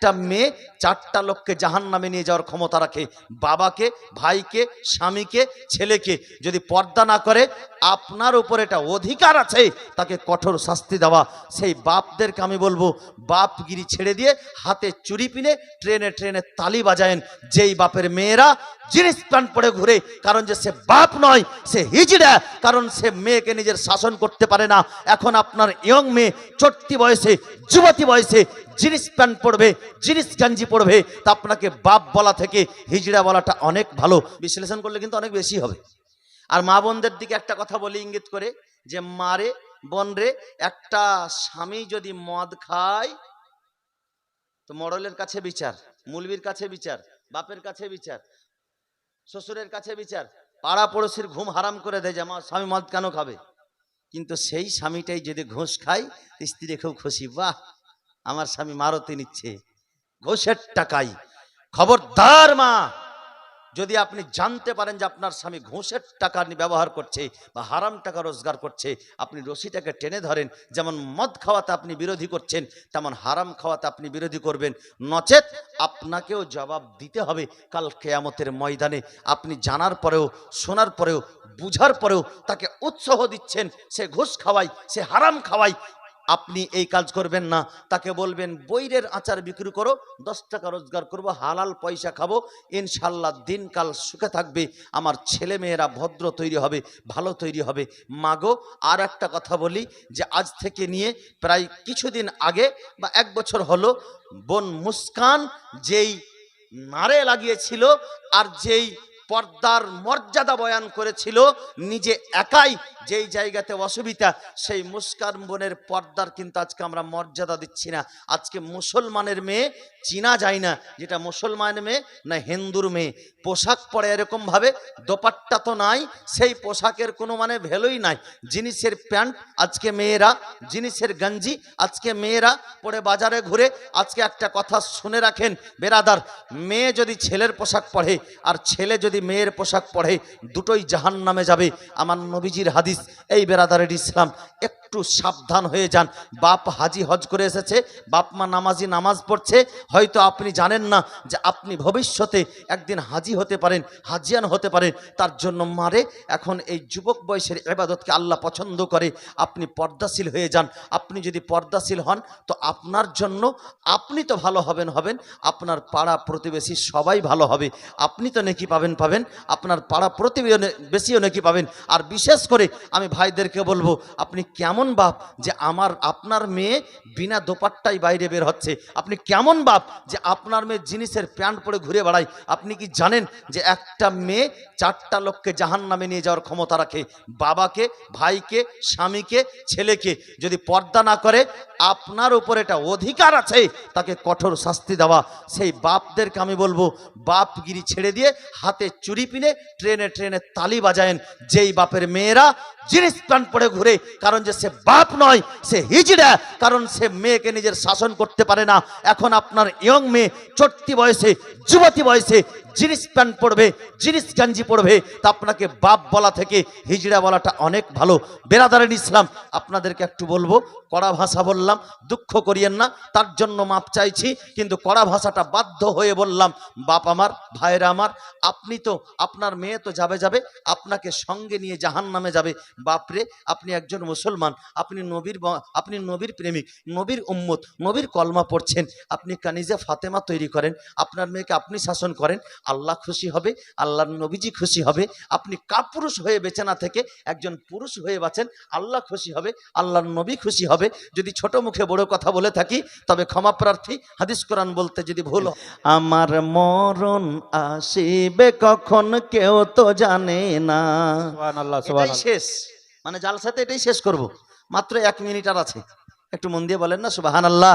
একটা মেয়ে চারটা লোককে জাহান নামে নিয়ে যাওয়ার ক্ষমতা রাখে। বাবাকে, ভাইকে, স্বামীকে, ছেলেকে। যদি পর্দা না করে, আপনার উপর এটা অধিকার আছে, তাকে কঠোর শাস্তি দেওয়া। সেই বাপদেরকে আমি বলব, বাপগিরি ছেড়ে দিয়ে হাতে চুরি পিনে ট্রেনে ট্রেনে তালি বাজায়েন। যেই বাপের মেয়েরা জিনিস প্যান্ট পরে ঘুরে, কারণ যে সে বাপ নয়, সে হিজড়া। কারণ সে মেয়েকে নিজের শাসন করতে পারে না। এখন আপনার ইয়ং মেয়ে, চট্টি বয়সে, যুবতী বয়সে জিনিস প্যান্ট পরবে, জিনিস গাঞ্জি পরবে, তা আপনাকে বাপ বলা থেকে হিজড়া বলাটা অনেক ভালো। বিশ্লেষণ করলে কিন্তু অনেক বেশি হবে। আর মা বোনদের দিকে একটা কথা বলি ইঙ্গিত করে, যে মারে বোন রে, একটা স্বামী যদি মদ খায়, তো মডলের কাছে বিচার, মুলবির কাছে বিচার, বাপের কাছে বিচার, শ্বশুরের কাছে বিচার, পাড়া পড়োশির ঘুম হারাম করে দেয় যে আমার স্বামী মদ কেন খাবে? কিন্তু সেই স্বামীটাই যদি ঘুষ খায়, স্ত্রী খুব খুশি, বাহ আমার স্বামী মারতি নিচ্ছে। ঘুষের টাকাই। খবরদার মা! যদি আপনি জানতে পারেন যে আপনার স্বামী ঘুষের টাকা ব্যবহার করছে বা হারাম টাকা রোজগার করছে, আপনি রশিটাকে টেনে ধরেন, যেমন মদ খাওয়াতে আপনি বিরোধী করছেন, তেমন হারাম খাওয়াতে আপনি বিরোধী করবেন। নচেত আপনাকেও জবাব দিতে হবে কাল কেয়ামতের ময়দানে। আপনি জানার পরেও, শোনার পরেও, বুঝার পরেও তাকে উৎসাহ দিচ্ছেন, সে ঘুষ খাওয়াই সে হারাম খাওয়াই আপনি এই কাজ করবেন না। তাকে বলবেন বৈরের আচার বিক্রি করো, দশ টাকা রোজগার করব, হালাল পয়সা খাব, ইনশাল্লাহ দিনকাল সুখে থাকবে, আমার ছেলে মেয়েরা ভদ্র তৈরি হবে, ভালো তৈরি হবে। মাগো, আর একটা কথা বলি, যে আজ থেকে নিয়ে প্রায় কিছুদিন আগে বা এক বছর হলো, বোন মুস্কান যেই নারে লাগিয়েছিল, আর যেই পর্দার মর্যাদা বয়ান করেছিল, নিজে একাই যেই জায়গাতে অসুবিধা, সেই মুস্কান বোনের পর্দার কিন্তু আজকে আমরা মর্যাদা দিচ্ছি না। আজকে মুসলমানের মেয়ে চিনা যায় না, যেটা মুসলমানের মেয়ে না হিন্দুর মেয়ে। পোশাক পরে এরকমভাবে দোপাট্টা তো নাই, সেই পোশাকের কোনো মানে ভ্যালুই নাই। জিনিসের প্যান্ট, আজকে মেয়েরা জিনিসের গঞ্জি, আজকে মেয়েরা পরে বাজারে ঘুরে, আজকে একটা কথা শুনে রাখেন, বেরাদার, মেয়ে যদি ছেলের পোশাক পরে, আর ছেলে যদি মেয়ের পোশাক পরে দুটোই জাহান নামে যাবে। আমার নবীজির হাদিস এই বেরাদারের ইসলাম। একটু সাবধান হয়ে যান। বাপ হাজি হজ করে এসেছে, বাপ মা নামাজি নামাজ পড়ছে। হয়তো আপনি জানেন না যে আপনি ভবিষ্যতে একদিন হাজি হতে পারেন, হাজিয়ান হতে পারেন। তার জন্য মারে, এখন এই যুবক বয়সের এবাদতকে আল্লাহ পছন্দ করে। আপনি পর্দাশীল হয়ে যান। আপনি যদি পর্দাশীল হন, তো আপনার জন্য আপনি তো ভালো হবেন হবেন। আপনার পাড়া প্রতিবেশী সবাই ভালো হবে। আপনি তো নেকি পাবেন পাবেন। আপনার পাড়া প্রতিবেশীও নেকি পাবেন। আর বিশেষ করে আমি ভাইদেরকে বলব, আপনি কেমন বাপ যে আমার, আপনার মেয়ে বিনা দোপাট্টাই বাইরে বের হচ্ছে? আপনি কেমন বাপ যে আপনার মেয়ে জিনিসের প্যান্ট পরে ঘুরে বেড়ায়? আপনি কি জানেন যে একটা মেয়ে চারটা লোককে জাহান নামে নিয়ে যাওয়ার ক্ষমতা রাখে? বাবাকে, ভাইকে, স্বামীকে, ছেলেকে যদি পর্দা না করে, আপনার উপর এটা অধিকার আছে, তাকে কঠোর শাস্তি দেওয়া। সেই বাপদেরকে আমি বলব, বাপগিরি ছেড়ে দিয়ে হাতে চুরি পিনে ট্রেনে ট্রেনে তালি বাজায়েন। যেই বাপের মেয়েরা জিনিস প্যান্ট পরে ঘুরে, কারণ যে সে বাপ নয়, সে হিজড়া। কারণ সে মেয়েকে নিজের শাসন করতে পারে না। এখন আপনার ইয়ং মেয়ে, চট্টি বয়সে, যুবতী বয়সে জিনিস প্যান্ট পরবে জিনিস গাঞ্জি পরবে তা আপনাকে বাপ বলা থেকে হিজড়া বলাটা অনেক ভালো। বেরাদারের ইসলাম, আপনাদেরকে একটু বলব, কড়া ভাষা বললাম, দুঃখ করিয়েন না, তার জন্য মাপ চাইছি, কিন্তু কড়া ভাষাটা বাধ্য হয়ে বললাম, বাপ আমার ভাইরা আমার, আপনি তো, আপনার মেয়ে তো যাবে যাবে, আপনাকে সঙ্গে নিয়ে জাহান নামে যাবে। বাপরে, আপনি একজন মুসলমান, আপনি নবীর আপনি নবীর প্রেমিক, নবীর উম্মত, নবীর কলমা পড়ছেন, আপনি কানিজে ফাতেমা তৈরি করেন, আপনার মেয়েকে আপনি শাসন করেন আল্লাহ খুশি হবে আল্লাহর নবীজি খুশি হবে আপনি কাপুরুষ হয়ে বেঁচে না থেকে একজন পুরুষ হয়ে বাঁচেন আল্লাহ খুশি হবে আল্লাহর নবী খুশি হবে। যদি ছোট মুখে বড় কথা বলে থাকি তবে ক্ষমা প্রার্থী হাদিস কোরআন বলতে যদি ভুল আমার মরণ আসিবে কখন কেউ তো জানে না। শেষ। মানে জালসাতে এটাই শেষ করব। মাত্র এক মিনিট আর আছে। একটু মন দিয়ে বলেন না সুবাহান আল্লাহ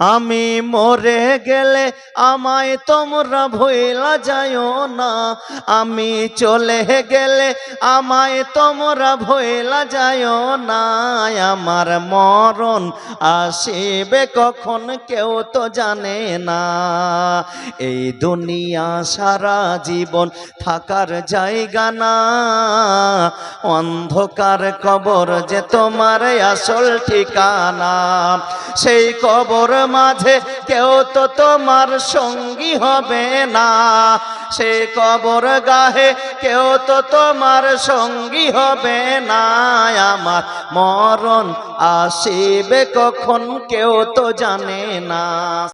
আমি মরে গেলে আমায় তোমরা ভইলা যাইও না। আমি চলে গেলে আমায় তোমরা ভইলা যাইও না। আমার মরণ আসিবে কখন কেউ তো জানে না। এই দুনিয়া সারা জীবন থাকার জায়গা না। অন্ধকার কবর যে তোমার আসল ঠিকানা। সেই কবর মাঝে কেউ তো তোমার সঙ্গী হবে না। সেই কবর গাহে কেউ তো তোমার সঙ্গী হবে না। আমার মরণ আসিবে কখন কেউ তো জানে না।